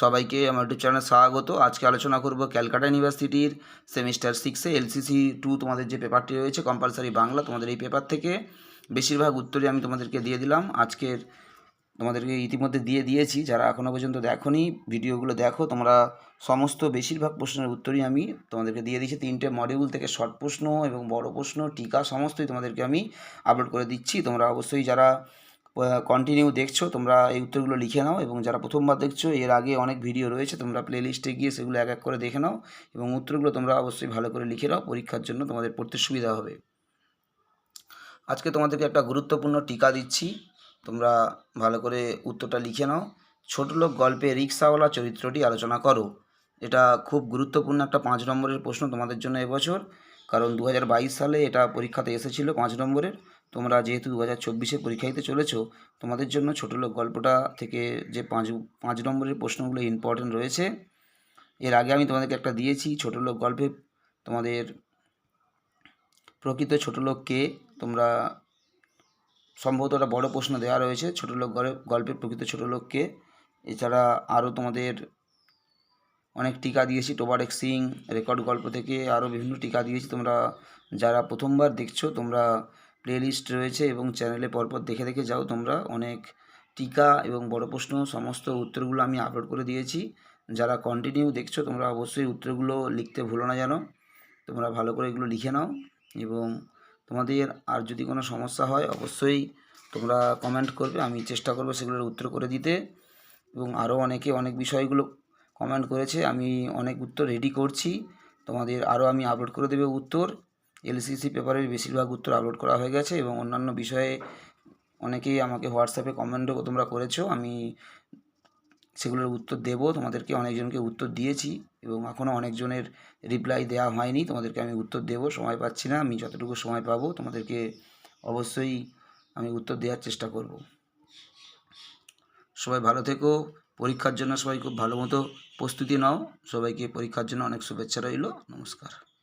সবাইকে আমার ইউটিউব চ্যানেলে স্বাগত। আজকে আলোচনা করব ক্যালকাটা ইউনিভার্সিটির সেমিস্টার সিক্সে এলসিসি টু তোমাদের যে পেপারটি রয়েছে কম্পালসারি বাংলা, তোমাদের এই পেপার থেকে। বেশিরভাগ উত্তরই আমি তোমাদেরকে দিয়ে দিলাম। আজকের তোমাদেরকে ইতিমধ্যে দিয়ে দিয়েছি। যারা এখনও পর্যন্ত দেখোনি, ভিডিওগুলো দেখো। তোমরা সমস্ত বেশিরভাগ প্রশ্নের উত্তরই আমি তোমাদেরকে দিয়ে দিয়েছি। তিনটে মডিউল থেকে শর্ট প্রশ্ন এবং বড় প্রশ্ন, টিকা, সমস্তই তোমাদেরকে আমি আপলোড করে দিচ্ছি। তোমরা অবশ্যই যারা কন্টিনিউ দেখছ, তোমরা এই উত্তরগুলো লিখে নাও এবং যারা প্রথমবার দেখছ, এর আগে অনেক ভিডিও রয়েছে, তোমরা প্লে লিস্টে গিয়ে সেগুলো এক এক করে দেখে নাও এবং উত্তরগুলো তোমরা অবশ্যই ভালো করে লিখে নাও, পরীক্ষার জন্য তোমাদের পড়তে সুবিধা হবে। আজকে তোমাদেরকে একটা গুরুত্বপূর্ণ টিকা দিচ্ছি, তোমরা ভালো করে উত্তরটা লিখে নাও। ছোট লোক গল্পে রিক্সাওয়ালা চরিত্রটি আলোচনা করো। এটা খুব গুরুত্বপূর্ণ একটা পাঁচ নম্বরের প্রশ্ন তোমাদের জন্য এবছর, কারণ দু হাজার বাইশ সালে এটা পরীক্ষাতে এসেছিল পাঁচ নম্বরের। তোমরা যেহেতু দু হাজার চব্বিশে পরীক্ষা দিতে চলেছো, তোমাদের জন্য ছোটো লোক গল্পটা থেকে যে পাঁচ পাঁচ নম্বরের প্রশ্নগুলো ইম্পর্টেন্ট রয়েছে, এর আগে আমি তোমাদেরকে একটা দিয়েছি ছোটো লোক গল্পে তোমাদের প্রকৃত ছোটো লোক কে তোমরা সম্ভবত একটা বড় প্রশ্ন দেওয়া রয়েছে, ছোটো লোক গল্পের প্রকৃত ছোটো লোক কে এছাড়া আরও তোমাদের অনেক টিকা দিয়েছি টোবারেক সিং রেকর্ড গল্প থেকে আরও বিভিন্ন টিকা দিয়েছি, তোমরা যারা প্রথমবার দেখছ, তোমরা প্লেলিস্ট রয়েছে এবং চ্যানেলে পরপর দেখে দেখে যাও তোমরা। অনেক টিকা এবং বড় প্রশ্ন, সমস্ত উত্তরগুলো আমি আপলোড করে দিয়েছি। যারা কন্টিনিউ দেখছ, তোমরা অবশ্যই উত্তরগুলো লিখতে ভুলো না জানো তোমরা ভালো করে এগুলো লিখে নাও এবং তোমাদের আর যদি কোনো সমস্যা হয়, অবশ্যই তোমরা কমেন্ট করবে, আমি চেষ্টা করব সেগুলোর উত্তর করে দিতে। এবং আরও অনেকে অনেক বিষয়গুলো কমেন্ট করেছে, আমি অনেক উত্তর রেডি করছি। তোমাদের আরও আমি আপলোড করে দেবে উত্তর। এলসিসি পেপারের বেশিরভাগ উত্তর আপলোড করা হয়ে গেছে এবং অন্যান্য বিষয়ে অনেকেই আমাকে হোয়াটসঅ্যাপে কমেন্টও তোমরা করেছ। আমি সেগুলোর উত্তর দেব। তোমাদেরকে অনেকজনকে উত্তর দিয়েছি এবং এখনও অনেকজনের রিপ্লাই দেওয়া হয়নি। তোমাদেরকে আমি উত্তর দেব। সময় পাচ্ছি না। আমি যতটুকু সময় পাবো, তোমাদেরকে অবশ্যই আমি উত্তর দেওয়ার চেষ্টা করব। সবাই ভালো থেকো। পরীক্ষার জন্য সবাই খুব ভালো মতো প্রস্তুতি নাও। সবাইকে পরীক্ষার জন্য অনেক শুভেচ্ছা রইল। নমস্কার।